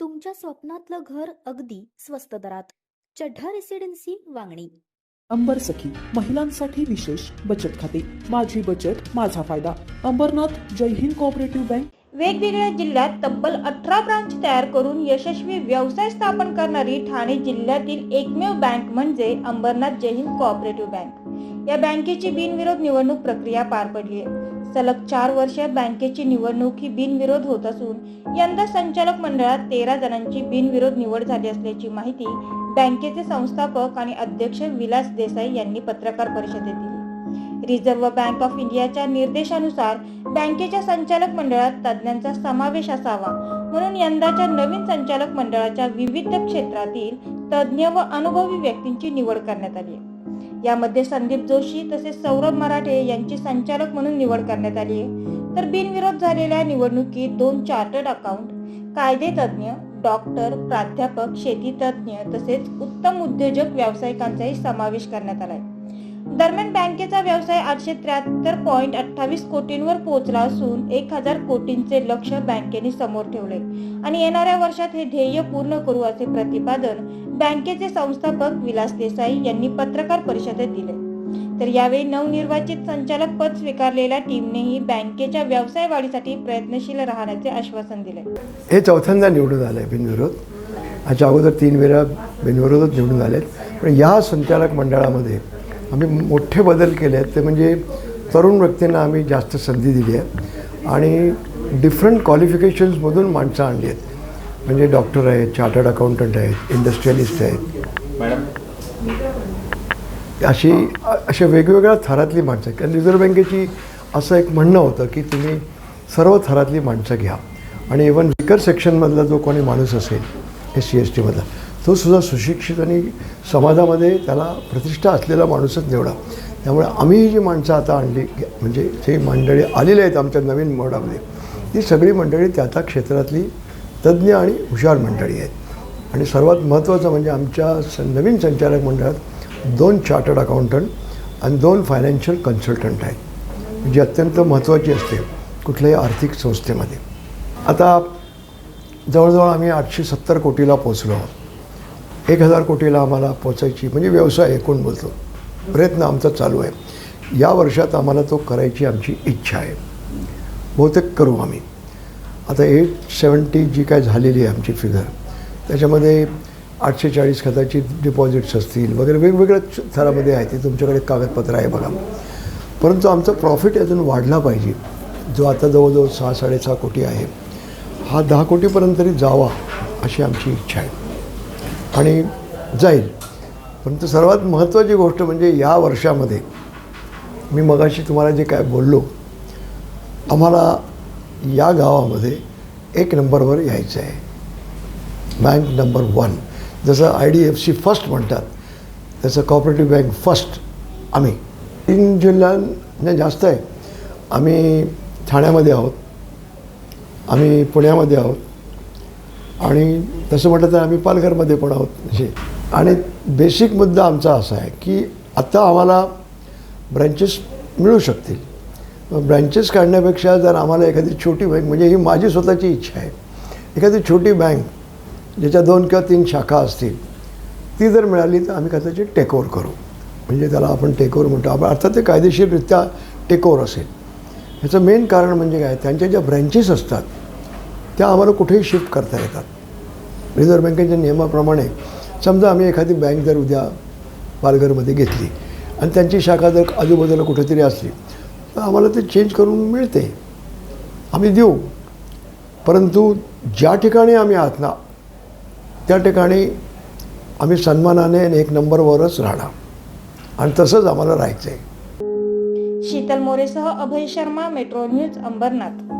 तुमच्या स्वप्नातलं घर अगदी स्वस्त दरात. चढ्ढा रेसिडेन्सी वांगणी. अंबर सखी महिलांसाठी विशेष बचत खाते. माझी बचत माझा फायदा. अंबरनाथ जय हिंद कोऑपरेटिव्ह बँक वेगवेगळ्या जिल्ह्यात तब्बल अठरा ब्रांच तयार करून यशस्वी व्यवसाय स्थापन करणारी ठाणे जिल्ह्यातील एकमेव बँक म्हणजे अंबरनाथ जय हिंद कोऑपरेटिव्ह बँक या बँकेची बिनविरोध निवडणूक प्रक्रिया पार पडली आहे. सलग चार वर्ष बँकेची निवडणूक ही बिनविरोध होत असून यंदा संचालक मंडळात तेरा जणांची बिनविरोध निवड झाली असल्याची माहिती बँकेचे संस्थापक आणि अध्यक्ष विलास देसाई यांनी पत्रकार परिषदेत दिली. रिझर्व्ह बँक ऑफ इंडियाच्या निर्देशानुसार बँकेच्या संचालक मंडळात तज्ज्ञांचा समावेश असावा म्हणून यंदाच्या नवीन संचालक मंडळाच्या विविध क्षेत्रातील तज्ज्ञ व अनुभवी व्यक्तींची निवड करण्यात आली आहे. यामध्ये संदीप जोशी तसेच सौरभ मराठे यांची संचालक म्हणून निवड करण्यात आली आहे. तर बिनविरोध झालेल्या निवडणुकीत दोन चार्टर्ड अकाउंट कायदेतज्ञ डॉक्टर प्राध्यापक शेतीतज्ञ तसेच उत्तम उद्योजक व्यावसायिकांचाही समावेश करण्यात आलाय. दरम्यान बँकेचा व्यवसाय आठशे त्र्याहत्तर पॉईंट अठ्ठावीस कोटींवर पोहोचला असून एक हजार कोटींचे लक्ष बँकेने समोर ठेवले आणि येणाऱ्या वर्षात हे ध्येय पूर्ण करू असे प्रतिपादन बँकेचे संस्थापक विलास देसाई यांनी पत्रकार परिषदेत दिले. तर यावेळी नवनिर्वाचित संचालक पद स्वीकारलेल्या टीमनेही बँकेच्या व्यवसाय वाढीसाठी प्रयत्नशील राहण्याचे आश्वासन दिले. हे चौथ्यांदा निवडून आलं आहे बिनविरोध. ह्याच्या अगोदर तीन वेळा बिनविरोधच निवडून आलेत पण या संचालक मंडळामध्ये आम्ही मोठे बदल केले आहेत. ते म्हणजे तरुण व्यक्तींना आम्ही जास्त संधी दिली आहे. आणि डिफरंट क्वालिफिकेशन्समधून माणसं आणली आहेत. म्हणजे डॉक्टर आहेत चार्टर्ड अकाउंटंट आहेत इंडस्ट्रियलिस्ट आहेत. अशी अशा वेगवेगळ्या थरातली माणसं आहेत. कारण रिझर्व्ह बँकेची असं एक म्हणणं होतं की तुम्ही सर्व थरातली माणसं घ्या. आणि इवन विकर सेक्शनमधला जो कोणी माणूस असेल एस सी एस टीमधला तो सुद्धा सुशिक्षित आणि समाजामध्ये त्याला प्रतिष्ठा असलेला माणूसच निवडा. त्यामुळे आम्ही ही जी माणसं आता आणली म्हणजे जे मंडळी आलेली आहेत आमच्या नवीन मोडामध्ये ती सगळी मंडळी त्या त्या क्षेत्रातली तज्ज्ञ आणि हुशार मंडळी आहेत. आणि सर्वात महत्त्वाचं म्हणजे आमच्या स नवीन संचालक मंडळात दोन चार्टर्ड अकाउंटंट आणि दोन फायनान्शियल कन्सल्टंट आहेत जी अत्यंत महत्त्वाची असते कुठल्याही आर्थिक संस्थेमध्ये. आता जवळजवळ आम्ही आठशे सत्तर कोटीला पोचलो आहोत. एक हजार कोटीला आम्हाला पोचायची म्हणजे व्यवसाय एकूण बोलतो. प्रयत्न आमचा चालू आहे. या वर्षात आम्हाला तो करायची आमची इच्छा आहे. बहुतेक करू आम्ही. आता एट सेवन्टी जी काय झालेली आहे आमची फिगर त्याच्यामध्ये आठशे चाळीस खताची डिपॉझिट्स असतील वगैरे वेगवेगळ्या थरामध्ये आहे ते तुमच्याकडे कागदपत्र आहे बघा. परंतु आमचा प्रॉफिट अजून वाढला पाहिजे. जो आता जवळजवळ सहा साडेसहा कोटी आहे हा दहा कोटीपर्यंत तरी जावा अशी आमची इच्छा आहे. आणि जाईल. परंतु सर्वात महत्त्वाची गोष्ट म्हणजे या वर्षामध्ये मी मगाशी तुम्हाला जे काय बोललो आम्हाला या गावामध्ये एक नंबरवर यायचं आहे. बँक नंबर वन जसं I D F C first म्हणतात तसं कॉपरेटिव्ह बँक फर्स्ट आम्ही तीन जिल्ह्यांना जास्त आहे. आम्ही ठाण्यामध्ये आहोत. आम्ही पुण्यामध्ये आहोत. आणि तसं म्हटलं तर आम्ही पालघरमध्ये पण आहोत. म्हणजे आणि बेसिक मुद्दा आमचा असा आहे की आता आम्हाला ब्रँचेस मिळू शकतील. ब्रँचेस काढण्यापेक्षा जर आम्हाला एखादी छोटी बँक म्हणजे ही माझी स्वतःची इच्छा आहे. एखादी छोटी बँक ज्याच्या दोन किंवा तीन शाखा असतील ती जर मिळाली तर आम्ही कदाचित टेकओव्हर करू. म्हणजे त्याला आपण टेकओव्हर म्हणतो. आपण अर्थात ते कायदेशीररित्या टेकओव्हर असेल. ह्याचं मेन कारण म्हणजे काय? त्यांच्या ज्या ब्रँचेस असतात त्या आम्हाला कुठेही शिफ्ट करता येतात. रिझर्व्ह बँकेच्या नियमाप्रमाणे समजा आम्ही एखादी बँक जर उद्या पालघरमध्ये घेतली आणि त्यांची शाखा जर आजूबाजूला कुठेतरी असली तर आम्हाला ते चेंज करून मिळते. आम्ही देऊ. परंतु ज्या ठिकाणी आम्ही आहात ना त्या ठिकाणी आम्ही सन्मानाने आणि एक नंबरवरच राहणार. आणि तसंच आम्हाला राहायचं आहे शीतल मोरेसह अभय शर्मा मेट्रो न्यूज अंबरनाथ.